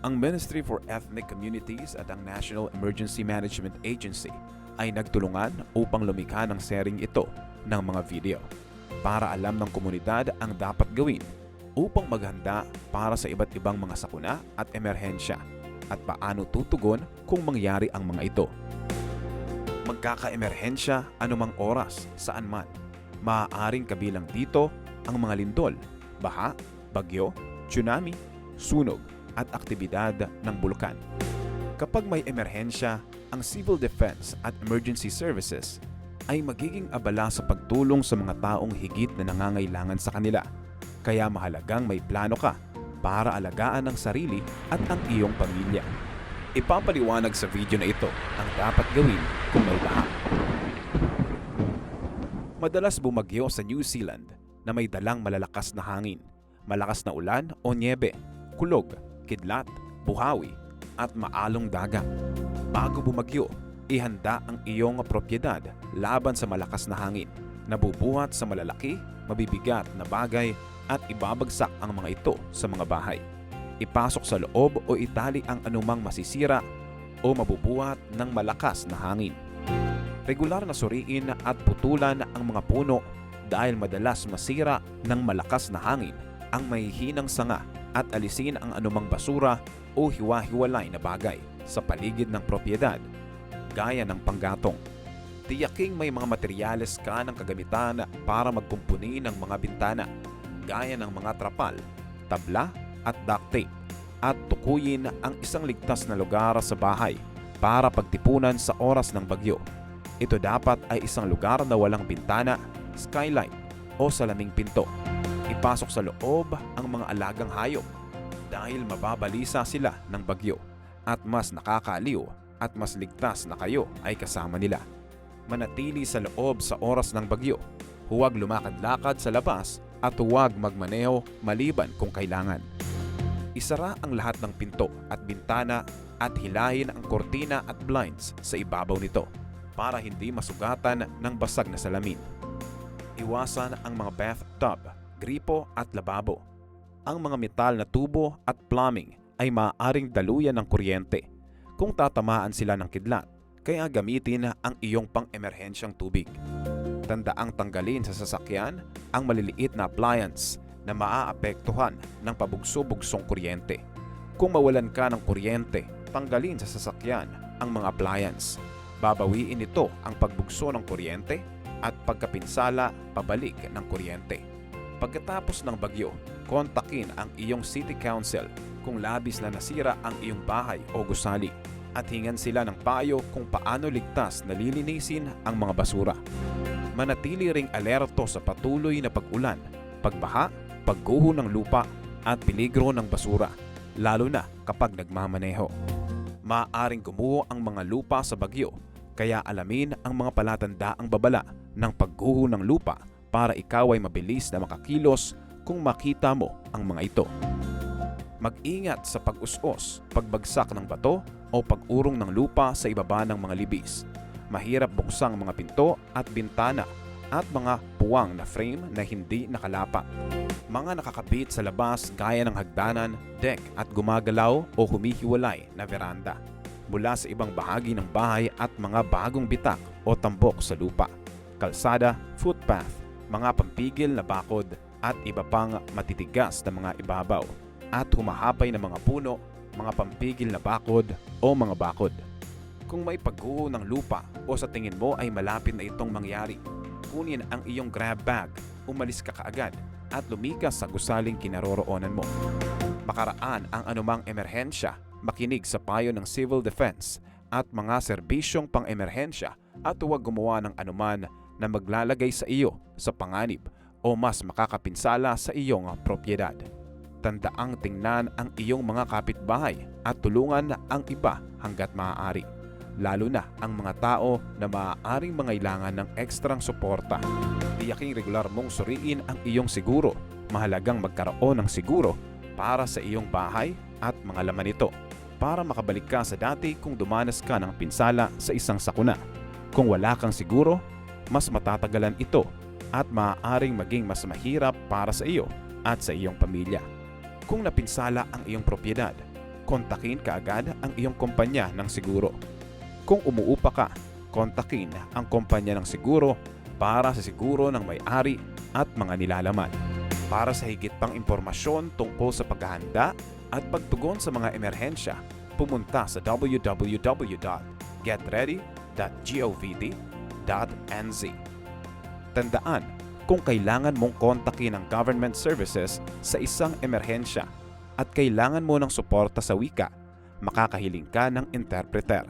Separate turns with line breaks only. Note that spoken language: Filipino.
Ang Ministry for Ethnic Communities at ang National Emergency Management Agency ay nagtulungan upang lumikha ng sharing ito ng mga video para alam ng komunidad ang dapat gawin upang maghanda para sa iba't ibang mga sakuna at emerhensya at paano tutugon kung mangyari ang mga ito. Magkaka-emerhensya anumang oras, saan man. Maaaring kabilang dito ang mga lindol, baha, bagyo, tsunami, sunog at aktibidad ng bulkan. Kapag may emerhensya, ang Civil Defense at Emergency Services ay magiging abala sa pagtulong sa mga taong higit na nangangailangan sa kanila. Kaya mahalagang may plano ka para alagaan ang sarili at ang iyong pamilya. Ipapaliwanag sa video na ito ang dapat gawin kung may baha. Madalas bumagyo sa New Zealand na may dalang malalakas na hangin, malakas na ulan o niebe, kulog, kidlat, buhawi, at maalong dagat. Bago bumagyo, ihanda ang iyong propiedad laban sa malakas na hangin, nabubuhat sa malalaki, mabibigat na bagay at ibabagsak ang mga ito sa mga bahay. Ipasok sa loob o itali ang anumang masisira o mabubuhat ng malakas na hangin. Regular na suriin at putulan ang mga puno dahil madalas masira ng malakas na hangin ang mahihinang sanga at alisin ang anumang basura o hiwa-hiwalay na bagay sa paligid ng propiedad, gaya ng panggatong. Tiyaking may mga materyales ka ng kagamitan para magkumpuni ng mga bintana, gaya ng mga trapal, tabla at duct tape, at tukuyin ang isang ligtas na lugar sa bahay para pagtipunan sa oras ng bagyo. Ito dapat ay isang lugar na walang bintana, skylight o salaming pinto. Ipasok sa loob ang mga alagang hayop dahil mababalisa sila ng bagyo at mas nakakaaliw at mas ligtas na kayo ay kasama nila. Manatili sa loob sa oras ng bagyo. Huwag lumakad-lakad sa labas at huwag magmaneho maliban kung kailangan. Isara ang lahat ng pinto at bintana at hilahin ang kortina at blinds sa ibabaw nito para hindi masugatan ng basag na salamin. Iwasan ang mga bathtub, gripo at lababo. Ang mga metal na tubo at plumbing ay maaaring daluyan ng kuryente kung tatamaan sila ng kidlat, kaya gamitin ang iyong pang-emerhensyang tubig. Tandaang tanggalin sa sasakyan ang maliliit na appliance na maaapektuhan ng pabugso-bugsong kuryente. Kung mawalan ka ng kuryente, tanggalin sa sasakyan ang mga appliance. Babawiin nito ang pagbugso ng kuryente at pagkapinsala pabalik ng kuryente. Pagkatapos ng bagyo, kontakin ang iyong city council kung labis na nasira ang iyong bahay o gusali at hingan sila ng payo kung paano ligtas na lilinisin ang mga basura. Manatili ring alerto sa patuloy na pag-ulan, pagbaha, pagguho ng lupa at peligro ng basura, lalo na kapag nagmamaneho. Maaaring gumuho ang mga lupa sa bagyo, kaya alamin ang mga palatandaang babala ng pagguho ng lupa para ikaw ay mabilis na makakilos kung makita mo ang mga ito. Mag-ingat sa pag-us-os, pagbagsak ng bato o pag-urong ng lupa sa ibaba ng mga libis. Mahirap buksang mga pinto at bintana at mga puwang na frame na hindi nakalapat. Mga nakakabit sa labas gaya ng hagdanan, deck at gumagalaw o humihiwalay na veranda mula sa ibang bahagi ng bahay at mga bagong bitak o tambok sa lupa, kalsada, footpath, mga pampigil na bakod at iba pang matitigas na mga ibabaw at humahapay na mga puno, mga pampigil na bakod o mga bakod. Kung may pagguho ng lupa o sa tingin mo ay malapit na itong mangyari, kunin ang iyong grab bag, umalis ka kaagad at lumikas sa gusaling kinaroroonan mo. Makaraan ang anumang emerhensya, makinig sa payo ng civil defense at mga serbisyong pang-emerhensya at huwag gumawa ng anuman na maglalagay sa iyo sa panganib o mas makakapinsala sa iyong propiedad. Tandaang tingnan ang iyong mga kapitbahay at tulungan ang iba hanggat maaari. Lalo na ang mga tao na maaaring mangailangan ng ekstrang suporta. Tiyaking regular mong suriin ang iyong siguro. Mahalagang magkaroon ng siguro para sa iyong bahay at mga laman nito para makabalik ka sa dati kung dumanas ka ng pinsala sa isang sakuna. Kung wala kang siguro, mas matatagalan ito at maaaring maging mas mahirap para sa iyo at sa iyong pamilya. Kung napinsala ang iyong propiedad, kontakin kaagad ang iyong kumpanya ng siguro. Kung umuupa ka, kontakin ang kumpanya ng siguro para sa siguro ng may-ari at mga nilalaman. Para sa higit pang impormasyon tungkol sa paghahanda at pagtugon sa mga emerhensya, pumunta sa www.getready.govt.nz. Tandaan, kung kailangan mong kontakin ang government services sa isang emerhensya at kailangan mo ng suporta sa wika, makakahiling ka ng interpreter.